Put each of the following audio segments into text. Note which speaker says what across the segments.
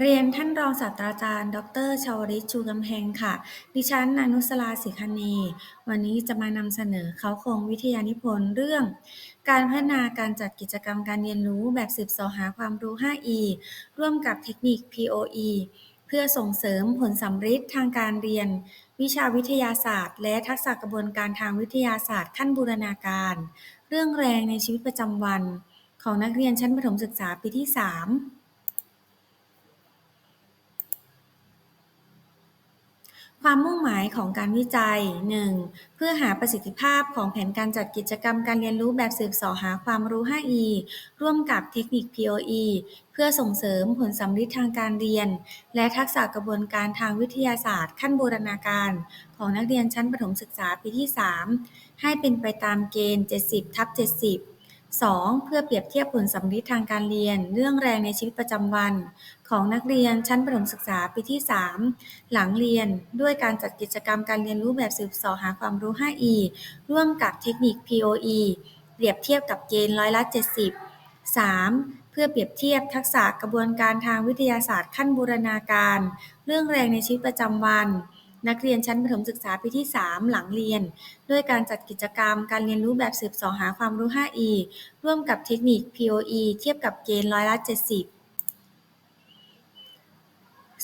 Speaker 1: เรียนท่านรองศาสตราจารย์ ดรชวลิตชูกำแพงค่ะ ดิฉันนานุสราศรีคเนวันนี้จะมานำเสนอเขาโครงวิทยานิพนธ์เรื่อง การพัฒนาการจัดกิจกรรมการเรียนรู้แบบสืบสาะหาความรู้ 5E ร่วมกับเทคนิค POE เพื่อส่งเสริมผลสัมฤทธิ์ทางการเรียน วิชาวิทยาศาสตร์ และทักษะกระบวนการทางวิทยาศาสตร์ขั้นบูรณาการ เรื่องแรงในชีวิตประจำวัน ของนักเรียนชั้นประถมศึกษาปีที่ 3 ความมุ่งหมายของการวิจัย 1. เพื่อหาประสิทธิภาพของแผนการจัดกิจกรรมการเรียนรู้แบบสืบเสาะหาความรู้ 5E ร่วมกับเทคนิค POE เพื่อส่งเสริมผลสัมฤทธิ์ทางการเรียน และทักษะกระบวนการทางวิทยาศาสตร์ ขั้นบูรณาการ ของนักเรียนชั้นประถมศึกษาปีที่ 3 ให้เป็นไปตามเกณฑ์ 70ทับ70 2. เพื่อเปรียบเทียบผลสัมฤทธิ์ทางการเรียน เรื่องแรงในชีวิตประจำวัน ของนักเรียนชั้นประถมศึกษาปีที่ 3 หลังเรียน ด้วยการจัดกิจกรรมการเรียนรู้แบบสืบเสาะหาความรู้ 5E ร่วมกับเทคนิค POE เปรียบเทียบกับเกณฑ์ร้อยละ 70 3. เพื่อเปรียบเทียบทักษะกระบวนการทางวิทยาศาสตร์ขั้นบูรณาการ เรื่องแรงในชีวิตประจำวัน นักเรียนชั้นประถมศึกษาปีที่ 3 หลังเรียน ด้วยการจัดกิจกรรมการเรียนรู้แบบสืบสาะหาความรู้ 5E ร่วมกับเทคนิค POE เทียบกับเกณฑ์ร้อยละ 70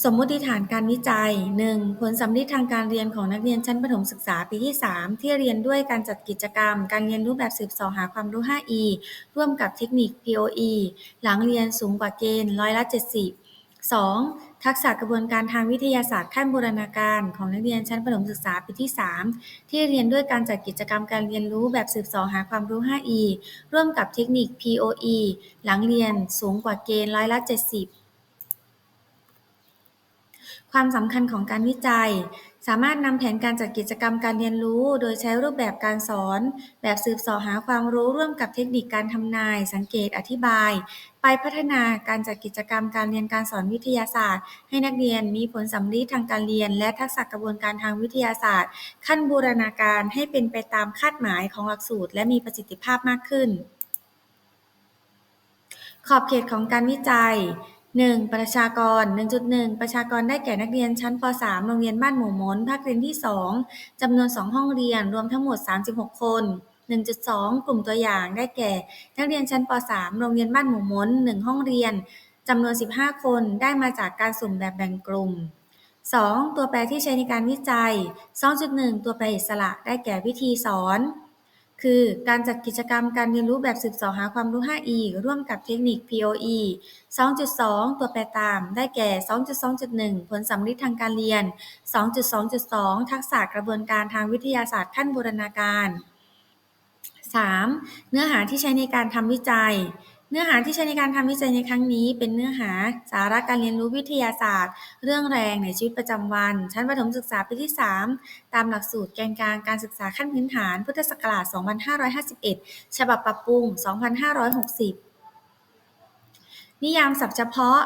Speaker 1: สมมติฐานการวิจัย 1. ผลสัมฤทธิ์ทางการเรียนของนักเรียนชั้นประถมศึกษาปีที่ 3 ที่เรียนด้วยการจัดกิจกรรม การเรียนรู้แบบสืบสาะหาความรู้ 5E ร่วมกับเทคนิค POE หลังเรียนสูงกว่าเกณฑ์ร้อยละ 70 2. ทักษะกระบวนการทางวิทยาศาสตร์ขั้นบูรณาการของนักเรียนชั้นประถมศึกษาปีที่ 3 ที่เรียนด้วยการจัดกิจกรรมการเรียนรู้แบบสืบสาะหาความรู้ 5E ร่วมกับเทคนิค POE หลังเรียนสูงกว่าเกณฑ์ร้อยละ 70 ความสำคัญของการวิจัย สามารถนำแผนการจัดกิจกรรมการเรียนรู้ โดยใช้รูปแบบการสอน แบบสืบสาะหาความรู้ร่วมกับเทคนิคการทำนาย สังเกตอธิบาย ไปพัฒนาการจัดกิจกรรมการเรียนการสอนวิทยาศาสตร์ ให้นักเรียนมีผลสัมฤทธิ์ทางการเรียน และทักษะกระบวนการทางวิทยาศาสตร์ ขั้นบูรณาการให้เป็นไปตามคาดหมายของหลักสูตร และมีประสิทธิภาพมากขึ้น ขอบเขตของการวิจัย 1. ประชากร 1.1 ประชากรได้แก่นักเรียนชั้นป .3 โรงเรียนบ้านหมู่มนภาคเรียนที่ 2จำนวน 2 ห้องเรียนรวมทั้งหมด 36 คน 1.2 กลุ่มตัวอย่างได้แก่ นักเรียนชั้นป .3 โรงเรียนบ้านหมู่ม้น 1 ห้องเรียนจำนวน 15 คนได้มาจากการสุ่มแบบแบ่งกลุ่ม 2. ตัวแปรที่ใช้ในการวิจัย 2.1 ตัวแปรอิสระได้แก่วิธีสอน คือการจัดกิจกรรมการเรียนรู้แบบสืบเสาะหาความรู้ 5E ร่วมกับเทคนิค POE 2.2 ตัวแปรตาม ได้แก่ 2.2.1 ผลสัมฤทธิ์ทางการเรียน 2.2.2 ทักษะกระบวนการทางวิทยาศาสตร์ขั้นบูรณาการ 3. เนื้อหาที่ใช้ในการทำวิจัย เนื้อหาที่ใช้ในการทำวิจัยในครั้งนี้ เป็นเนื้อหาสาระการเรียนรู้วิทยาศาสตร์ เรื่องแรงในชีวิตประจำวัน ชั้นประถมศึกษาปีที่ 3 ตามหลักสูตรแกนกลางการศึกษาขั้นพื้นฐาน พุทธศักราช 2551 ฉบับปรับปรุง 2560นิยามศัพท์เฉพาะ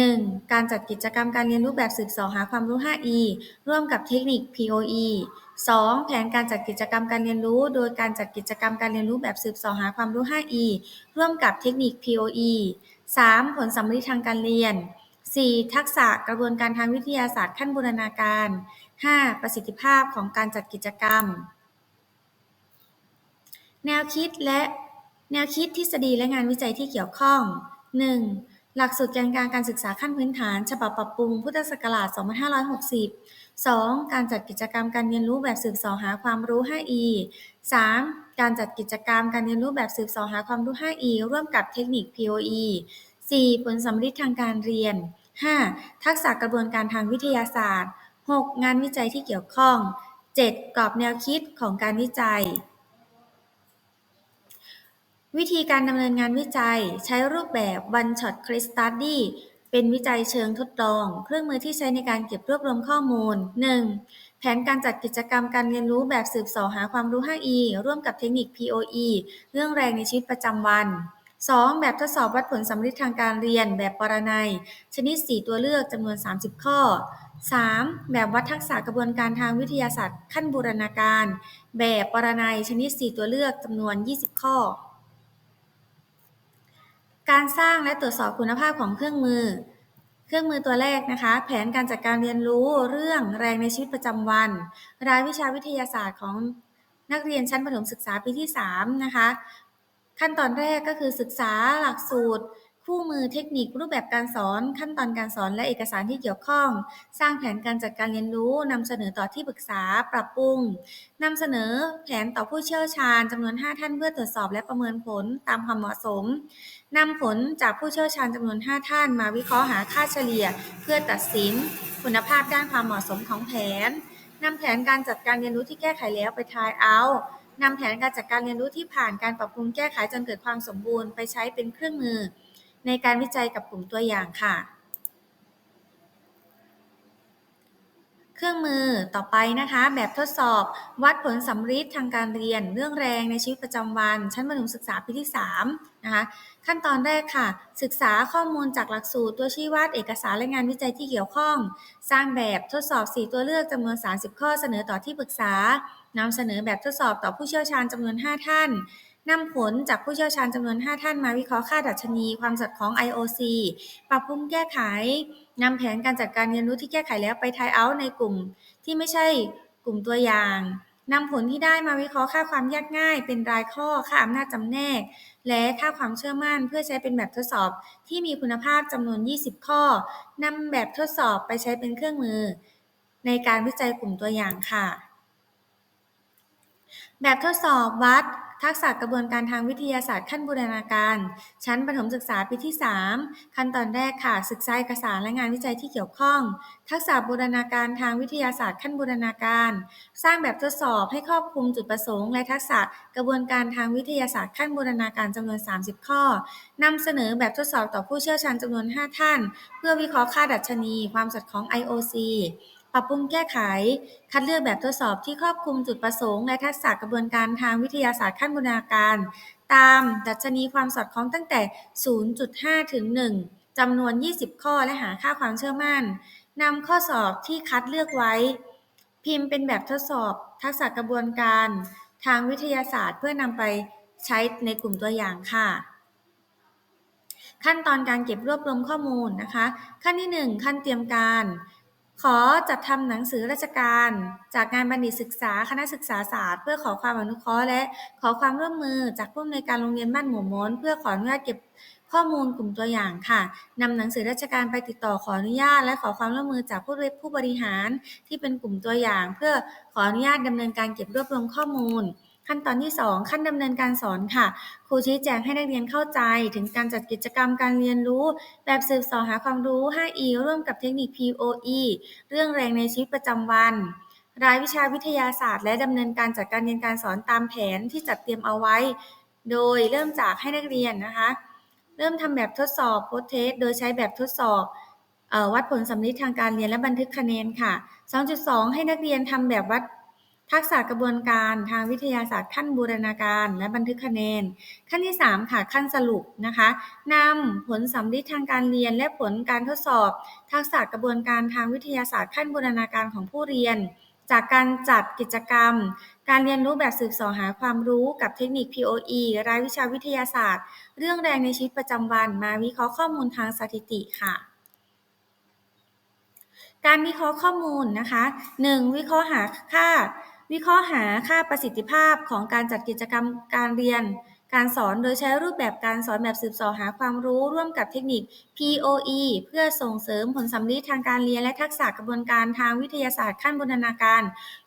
Speaker 1: 1. การจัดกิจกรรมการเรียนรู้แบบสืบสาะหาความรู้ 5E ร่วมกับเทคนิค POE 2. แผนการจัดกิจกรรมการเรียนรู้ โดยการจัดกิจกรรมการเรียนรู้แบบสืบเสาะหาความรู้ 5E ร่วมกับเทคนิค POE 3. ผลสัมฤทธิ์ทางการเรียน 4. ทักษะกระบวนการทางวิทยาศาสตร์ขั้นบูรณาการ 5. ประสิทธิภาพของการจัดกิจกรรม แนวคิดและแนวคิดทฤษฎีและงานวิจัยที่เกี่ยวข้อง 1. หลักสูตรแกนกลางการศึกษาขั้นพื้นฐาน ฉบับปรับปรุงพุทธศักราช 2560 2. การจัดกิจกรรมการเรียนรู้แบบสืบสาะหาความรู้ 5E 3. การจัดกิจกรรมการเรียนรู้แบบสืบสาะหาความรู้ 5E ร่วมกับเทคนิค POE 4. ผลสัมฤทธิ์ทางการเรียน 5. ทักษะกระบวนการทางวิทยาศาสตร์ 6. งานวิจัยที่เกี่ยวข้อง 7. กรอบแนวคิดของการวิจัย วิธีการดำเนินงานวิจัย ใช้รูปแบบ One Shot Case Study เป็นวิจัยเชิงทดลอง เครื่องมือที่ใช้ในการเก็บรวบรวมข้อมูล 1. แผนการจัดกิจกรรมการเรียนรู้แบบสืบเสาะหาความรู้ 5E ร่วมกับเทคนิค POE เรื่องแรงในชีวิตประจำวัน 2. แบบทดสอบวัดผลสัมฤทธิ์ทางการเรียน แบบปรนัย ชนิด 4 ตัวเลือกจำนวน 30 ข้อ 3. แบบวัดทักษะกระบวนการทางวิทยาศาสตร์ ขั้นบูรณาการ แบบปรนัยชนิด 4 ตัวเลือกจำนวน 20 ข้อ การสร้างและตรวจสอบคุณภาพของเครื่องมือ เครื่องมือตัวแรกนะคะ แผนการจัดการเรียนรู้เรื่องแรงในชีวิตประจำวัน รายวิชาวิทยาศาสตร์ของนักเรียนชั้นประถมศึกษาปีที่3นะคะ ขั้นตอนแรกก็คือศึกษาหลักสูตร คู่มือเทคนิครูปแบบการสอน ขั้นตอนการสอนและเอกสารที่เกี่ยวข้อง สร้างแผนการจัดการเรียนรู้นำเสนอต่อที่ปรึกษาปรับปรุงนำเสนอแผนต่อผู้เชี่ยวชาญจำนวน 5 ท่านเพื่อตรวจสอบและประเมินผลตามความเหมาะสมนำผลจากผู้เชี่ยวชาญจำนวน 5 ท่าน มาวิเคราะห์หาค่าเฉลี่ย เพื่อตัดสิน คุณภาพด้านความเหมาะสมของแผนนำแผนการจัดการเรียนรู้ที่แก้ไขแล้วไปทายเอานำแผนการจัดการเรียนรู้ที่ผ่านการปรับปรุงแก้ไขจนเกิดความสมบูรณ์ไปใช้เป็นเครื่องมือ ในการวิจัยกับกลุ่มตัวอย่างค่ะ เครื่องมือต่อไปนะคะ แบบทดสอบวัดผลสัมฤทธิ์ทางการเรียน เรื่องแรงในชีวิตประจำวัน ชั้นประถมศึกษาปีที่3นะคะขั้นตอนแรกค่ะ ศึกษาข้อมูลจากหลักสูตรตัวชี้วัดเอกสารและงานวิจัยที่เกี่ยวข้อง สร้างแบบทดสอบ 4 ตัวเลือกจำนวน 30 ข้อเสนอต่อที่ปรึกษานำเสนอแบบทดสอบต่อผู้เชี่ยวชาญจำนวน 5 ท่าน นำผลจากผู้เชี่ยวชาญจำนวน 5 ท่านมาวิเคราะห์ค่าดัชนีความสดของ IOC ปรับปรุงแก้ไขนำแผนการจัดการเรียนรู้ที่แก้ไขแล้วไปทายเอาในกลุ่มที่ไม่ใช่กลุ่มตัวอย่างนำผลที่ได้มาวิเคราะห์ค่าความยากง่าย เป็นรายข้อค่าอำนาจจำแนก และค่าความเชื่อมั่นเพื่อใช้เป็นแบบทดสอบที่มีคุณภาพจำนวน 20 ข้อนำแบบทดสอบไปใช้เป็นเครื่องมือ ในการวิจัยกลุ่มตัวอย่างค่ะ แบบทดสอบวัด ทักษะกระบวนการทางวิทยาศาสตร์ขั้นบูรณาการ ชั้นประถมศึกษาปีที่ 3 ขั้นตอนแรกค่ะ ศึกษาเอกสารและงานวิจัยที่เกี่ยวข้อง ทักษะบูรณาการทางวิทยาศาสตร์ขั้นบูรณาการ สร้างแบบทดสอบให้ครอบคลุมจุดประสงค์ และทักษะกระบวนการทางวิทยาศาสตร์ขั้นบูรณาการจำนวน 30 ข้อนำเสนอแบบทดสอบต่อผู้เชี่ยวชาญจำนวน 5 ท่าน เพื่อวิเคราะห์ค่าดัชนี ความสดของ IOC ปรับปรุงแก้ไข คัดเลือกแบบทดสอบที่ครอบคลุมจุดประสงค์และทักษะกระบวนการทางวิทยาศาสตร์ขั้นบูรณาการ ตามดัชนีความสอดคล้องตั้งแต่ 0.5 ถึง 1จำนวน 20 ข้อและหาค่าความเชื่อมั่นนำข้อสอบที่คัดเลือกไว้ พิมพ์เป็นแบบทดสอบ ทักษะกระบวนการ ทางวิทยาศาสตร์ เพื่อนำไปใช้ในกลุ่มตัวอย่างค่ะขั้นตอนการเก็บรวบรวมข้อมูลนะคะ ขั้นที่ 1 ขั้นเตรียมการ ขอจัดทำหนังสือราชการ จากงานบัณฑิตศึกษาคณะศึกษาศาสตร์ เพื่อขอความอนุเคราะห์และขอความร่วมมือจากผู้อำนวยการโรงเรียนบ้านหมู่ม้นเพื่อขออนุญาตเก็บข้อมูลกลุ่มตัวอย่างค่ะนำหนังสือราชการไปติดต่อขออนุญาต และขอความร่วมมือจากผู้ผู้บริหารที่เป็นกลุ่มตัวอย่าง เพื่อขออนุญาตดำเนินการเก็บรวบรวมข้อมูล ขั้นตอนที่ 2 ขั้นดำเนินการสอนค่ะ ครูชี้แจงให้นักเรียนเข้าใจ ถึงการจัดกิจกรรมการเรียนรู้ แบบสืบสอหาความรู้ 5E ร่วมกับเทคนิค POE เรื่องแรงในชีวิตประจำวัน รายวิชาวิทยาศาสตร์ และดำเนินการจัดการเรียนการสอนตามแผนที่จัดเตรียมเอาไว้ โดยเริ่มจากให้นักเรียนนะคะ เริ่มทำแบบทดสอบโพสเทสโดยใช้แบบทดสอบวัดผลสำลิดทางการเรียนและบันทึกคะแนนค่ะ 2.2 ให้นักเรียนทำแบบวัด ทักษะกระบวนการทางวิทยาศาสตร์ขั้นบูรณาการ และบันทึกคะแนน ขั้นที่ 3 ค่ะ ขั้นสรุปนะคะนำผลสำลิดทางการเรียนและผลการทดสอบ ทักษะกระบวนการทางวิทยาศาสตร์ขั้นบูรณาการของผู้เรียน จากการจัดกิจกรรม การเรียนรู้แบบสืบสอหาความรู้กับเทคนิค POE รายวิชาวิทยาศาสตร์ เรื่องแรงในชีวิตประจำวัน มาวิเคราะห์ข้อมูลทางสถิติค่ะการวิเคราะห์ข้อมูลนะคะ 1. วิเคราะห์หาค่า วิเคราะห์หาค่าประสิทธิภาพของการจัดกิจกรรมการเรียน การสอนโดยใช้รูปแบบการสอนแบบสืบสอหาความรู้ร่วมกับเทคนิค POE เพื่อส่งเสริมผลสำลิดทางการเรียนและทักษะกระบวนการทางวิทยาศาสตร์ขั้นบูรณาการ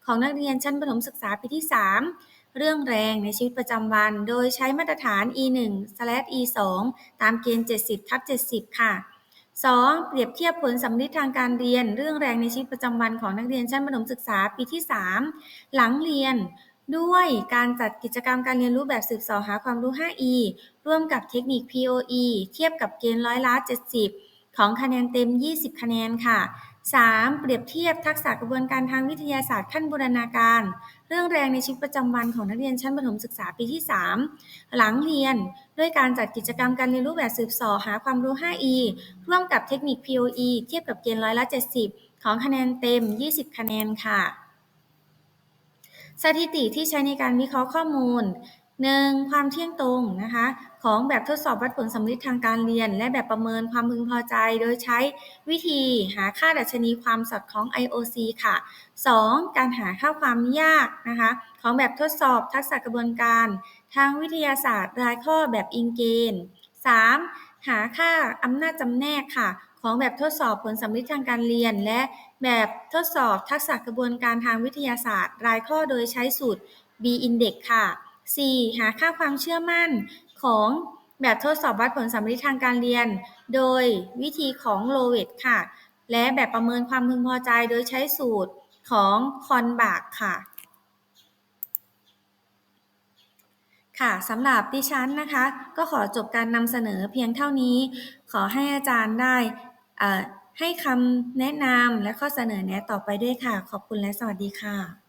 Speaker 1: ของนักเรียนชั้นประถมศึกษาปีที่ 3เรื่องแรงในชีวิตประจำวัน โดยใช้มาตรฐาน E1/E2 ตามเกณฑ์ 70ทับ70 ค่ะ 2. เปรียบเทียบผลสำลิดทางการเรียน เรื่องแรงในชีวิตประจำวันของนักเรียนชั้นประถมศึกษาปีที่ 3 หลังเรียน ด้วยการจัดกิจกรรมการเรียนรู้แบบสืบเสอหาความรู้ 5E ร่วมกับเทคนิค POE เทียบกับเกณฑ์ร้อยละ 70 ของคะแนนเต็ม 20 คะแนนค่ะ 3. เปรียบเทียบทักษะกระบวนการทางวิทยาศาสตร์ขั้นบูรณาการ เรื่องแรงในชีวิตประจำวันของนักเรียนชั้นประถมศึกษาปีที่ 3 หลังเรียน ด้วยการจัดกิจกรรมการเรียนรู้แบบสืบสอหาความรู้ 5E ร่วมกับเทคนิค POE เทียบกับเกณฑ์ร้อยละ 70 ของคะแนนเต็ม 20 คะแนนค่ะ สถิติที่ใช้ในการวิเคราะห์ข้อมูล 1. ความเที่ยงตรงนะคะ ของแบบทดสอบวัดผลสำลิดทางการเรียน และแบบประเมินความพึงพอใจ โดยใช้วิธีหาค่าดัชนีความสอดคล้อง IOC ค่ะ 2. การหาค่าความยากนะคะ ของแบบทดสอบทักษะกระบวนการ ทางวิทยาศาสตร์รายข้อแบบอิงเกณฑ์ 3. หาค่าอำนาจจำแนกค่ะ ของแบบทดสอบผลสำลิดทางการเรียน และแบบทดสอบทักษะกระบวนการทางวิทยาศาสตร์ รายข้อโดยใช้สูตร B index ค่ะ 4. หาค่าความเชื่อมั่นของแบบทดสอบวัดผลสำลิดทางการเรียน โดยวิธีของ Lowet ค่ะ และแบบประเมินความพึงพอใจโดยใช้สูตรของคอนบากค่ะค่ะสำหรับดิฉันนะคะ ก็ขอจบการนำเสนอเพียงเท่านี้ ขอให้อาจารย์ได้ให้คำแนะนำและข้อเสนอแนะต่อไปด้วยค่ะ ขอบคุณและสวัสดีค่ะ